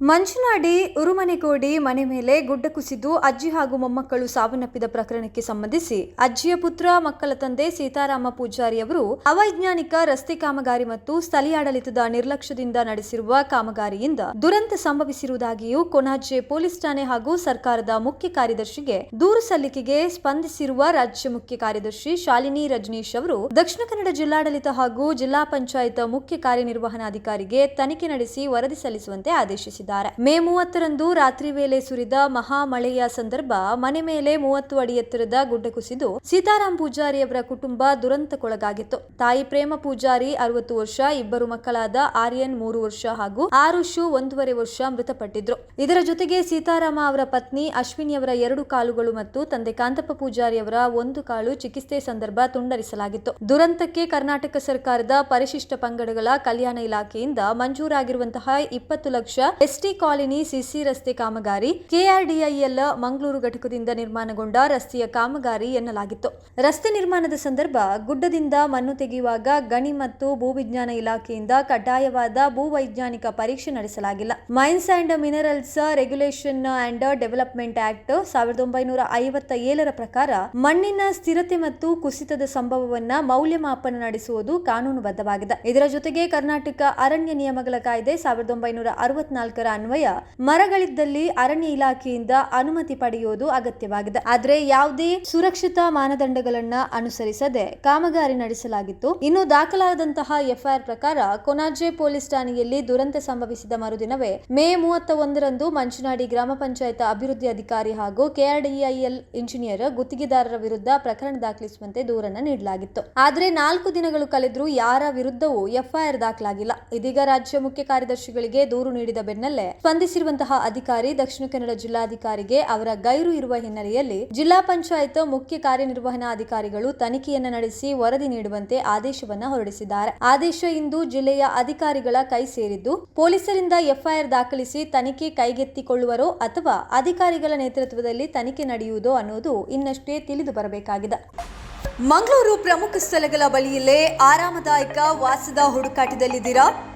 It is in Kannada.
ಮಂಚನಾಡಿ ಉರುಮನೆಗೋಡಿ ಮನೆ ಮೇಲೆ ಗುಡ್ಡ ಕುಸಿದು ಅಜ್ಜಿ ಹಾಗೂ ಮೊಮ್ಮಕ್ಕಳು ಸಾವನ್ನಪ್ಪಿದ ಪ್ರಕರಣಕ್ಕೆ ಸಂಬಂಧಿಸಿ ಅಜ್ಜಿಯ ಪುತ್ರ, ಮಕ್ಕಳ ತಂದೆ ಸೀತಾರಾಮ ಪೂಜಾರಿ ಅವರು ಅವೈಜ್ಞಾನಿಕ ರಸ್ತೆ ಕಾಮಗಾರಿ ಮತ್ತು ಸ್ಥಳೀಯಾಡಳಿತದ ನಿರ್ಲಕ್ಷ್ಯದಿಂದ ನಡೆಸಿರುವ ಕಾಮಗಾರಿಯಿಂದ ದುರಂತ ಸಂಭವಿಸಿರುವುದಾಗಿಯೂ ಕೊನಾಜೆ ಪೊಲೀಸ್ ಠಾಣೆ ಹಾಗೂ ಸರ್ಕಾರದ ಮುಖ್ಯ ಕಾರ್ಯದರ್ಶಿಗೆ ದೂರು ಸಲ್ಲಿಕೆಗೆ ಸ್ಪಂದಿಸಿರುವ ರಾಜ್ಯ ಮುಖ್ಯ ಕಾರ್ಯದರ್ಶಿ ಶಾಲಿನಿ ರಜನೀಶ್ ಅವರು ದಕ್ಷಿಣ ಕನ್ನಡ ಜಿಲ್ಲಾಡಳಿತ ಹಾಗೂ ಜಿಲ್ಲಾ ಪಂಚಾಯತ್ ಮುಖ್ಯ ಕಾರ್ಯನಿರ್ವಹಣಾಧಿಕಾರಿಗೆ ತನಿಖೆ ನಡೆಸಿ ವರದಿ ಸಲ್ಲಿಸುವಂತೆ ಆದೇಶಿಸಿದ್ದಾರೆ ಮೇ ಮೂವತ್ತರಂದು ರಾತ್ರಿ ವೇಳೆ ಸುರಿದ ಮಹಾ ಮಳೆಯ ಸಂದರ್ಭ ಮನೆ ಮೇಲೆ ಮೂವತ್ತು ಅಡಿ ಎತ್ತರದ ಗುಡ್ಡ ಕುಸಿದು ಸೀತಾರಾಮ್ ಪೂಜಾರಿ ಅವರ ಕುಟುಂಬ ದುರಂತಕ್ಕೊಳಗಾಗಿತ್ತು. ತಾಯಿ ಪ್ರೇಮ ಪೂಜಾರಿ ಅರವತ್ತು ವರ್ಷ, ಇಬ್ಬರು ಮಕ್ಕಳಾದ ಆರ್ಯನ್ ಮೂರು ವರ್ಷ ಹಾಗೂ ಆರುಷು ಒಂದೂವರೆ ವರ್ಷ ಮೃತಪಟ್ಟಿದ್ರು. ಇದರ ಜೊತೆಗೆ ಸೀತಾರಾಮ ಅವರ ಪತ್ನಿ ಅಶ್ವಿನಿಯವರ ಎರಡು ಕಾಲುಗಳು ಮತ್ತು ತಂದೆ ಕಾಂತಪ್ಪ ಪೂಜಾರಿ ಅವರ ಒಂದು ಕಾಲು ಚಿಕಿತ್ಸೆ ಸಂದರ್ಭ ತುಂಡರಿಸಲಾಗಿತ್ತು. ದುರಂತಕ್ಕೆ ಕರ್ನಾಟಕ ಸರ್ಕಾರದ ಪರಿಶಿಷ್ಟ ಪಂಗಡಗಳ ಕಲ್ಯಾಣ ಇಲಾಖೆಯಿಂದ ಮಂಜೂರಾಗಿರುವಂತಹ ಇಪ್ಪತ್ತು ಲಕ್ಷ ಎಸ್ಟಿ ಕಾಲೋನಿ ಸಿಸಿ ರಸ್ತೆ ಕಾಮಗಾರಿ ಕೆಆರ್ಡಿಐಎಲ್ ಮಂಗಳೂರು ಘಟಕದಿಂದ ನಿರ್ಮಾಣಗೊಂಡ ರಸ್ತೆಯ ಕಾಮಗಾರಿ ಎನ್ನಲಾಗಿತ್ತು. ರಸ್ತೆ ನಿರ್ಮಾಣದ ಸಂದರ್ಭ ಗುಡ್ಡದಿಂದ ಮಣ್ಣು ತೆಗೆಯುವಾಗ ಗಣಿ ಮತ್ತು ಭೂವಿಜ್ಞಾನ ಇಲಾಖೆಯಿಂದ ಕಡ್ಡಾಯವಾದ ಭೂವೈಜ್ಞಾನಿಕ ಪರೀಕ್ಷೆ ನಡೆಸಲಾಗಿಲ್ಲ. Mines and minerals regulation and development act ಸಾವಿರದ ಒಂಬೈನೂರ ಐವತ್ತ ಏಳರ ಪ್ರಕಾರ ಮಣ್ಣಿನ ಸ್ಥಿರತೆ ಮತ್ತು ಕುಸಿತದ ಸಂಭವವನ್ನ ಮೌಲ್ಯಮಾಪನ ನಡೆಸುವುದು ಕಾನೂನುಬದ್ಧವಾಗಿದೆ. ಇದರ ಜೊತೆಗೆ ಕರ್ನಾಟಕ ಅರಣ್ಯ ನಿಯಮಗಳ ಕಾಯ್ದೆ ಸಾವಿರದ ಒಂಬೈನೂರ ಅರವತ್ನಾಲ್ಕರ ಅನ್ವಯ ಮರಗಳಿದ್ದಲ್ಲಿ ಅರಣ್ಯ ಇಲಾಖೆಯಿಂದ ಅನುಮತಿ ಪಡೆಯುವುದು ಅಗತ್ಯವಾಗಿದೆ. ಆದರೆ ಯಾವುದೇ ಸುರಕ್ಷತಾ ಮಾನದಂಡಗಳನ್ನ ಅನುಸರಿಸದೆ ಕಾಮಗಾರಿ ನಡೆಸಲಾಗಿತ್ತು. ಇನ್ನು ದಾಖಲಾದಂತಹ ಎಫ್ಐಆರ್ ಪ್ರಕಾರ ಕೊನಾಜೆ ಪೊಲೀಸ್ ಠಾಣೆಯಲ್ಲಿ ದುರಂತ ಸಂಭವಿಸಿದ ಮರುದಿನವೇ ಮೇ ಮೂವತ್ತ ಒಂದರಂದು ಮಂಚನಾಡಿ ಗ್ರಾಮ ಪಂಚಾಯತ್ ಅಭಿವೃದ್ಧಿ ಅಧಿಕಾರಿ ಹಾಗೂ ಕೆಆರ್ಡಿಐಎಲ್ ಇಂಜಿನಿಯರ್ ಗುತ್ತಿಗೆದಾರರ ವಿರುದ್ಧ ಪ್ರಕರಣ ದಾಖಲಿಸುವಂತೆ ದೂರನ್ನ ನೀಡಲಾಗಿತ್ತು. ಆದರೆ ನಾಲ್ಕು ದಿನಗಳು ಕಳೆದರೂ ಯಾರ ವಿರುದ್ಧವೂ ಎಫ್ಐಆರ್ ದಾಖಲಾಗಿಲ್ಲ. ಇದೀಗ ರಾಜ್ಯ ಮುಖ್ಯ ಕಾರ್ಯದರ್ಶಿಗಳಿಗೆ ದೂರು ನೀಡಿದ ಬೆನ್ನಲ್ಲೇ ಸ್ಪಂದಿಸಿರುವಂತಹ ಅಧಿಕಾರಿ ದಕ್ಷಿಣ ಕನ್ನಡ ಜಿಲ್ಲಾಧಿಕಾರಿಗೆ ಅವರ ಗೈರು ಇರುವ ಹಿನ್ನೆಲೆಯಲ್ಲಿ ಜಿಲ್ಲಾ ಪಂಚಾಯತ್ ಮುಖ್ಯ ಕಾರ್ಯನಿರ್ವಹಣಾ ಅಧಿಕಾರಿಗಳು ತನಿಖೆಯನ್ನ ನಡೆಸಿ ವರದಿ ನೀಡುವಂತೆ ಆದೇಶವನ್ನ ಹೊರಡಿಸಿದ್ದಾರೆ. ಆದೇಶ ಇಂದು ಜಿಲ್ಲೆಯ ಅಧಿಕಾರಿಗಳ ಕೈ ಸೇರಿದ್ದು, ಪೊಲೀಸರಿಂದ ಎಫ್ಐಆರ್ ದಾಖಲಿಸಿ ತನಿಖೆ ಕೈಗೆತ್ತಿಕೊಳ್ಳುವರೋ ಅಥವಾ ಅಧಿಕಾರಿಗಳ ನೇತೃತ್ವದಲ್ಲಿ ತನಿಖೆ ನಡೆಯುವುದೋ ಅನ್ನೋದು ಇನ್ನಷ್ಟೇ ತಿಳಿದು ಬರಬೇಕಾಗಿದೆ. ಮಂಗಳೂರು ಪ್ರಮುಖ ಸ್ಥಳಗಳ ಬಳಿಯಲ್ಲೇ ಆರಾಮದಾಯಕ ವಾಸದ ಹುಡುಕಾಟದಲ್ಲಿದ್ದೀರಾ?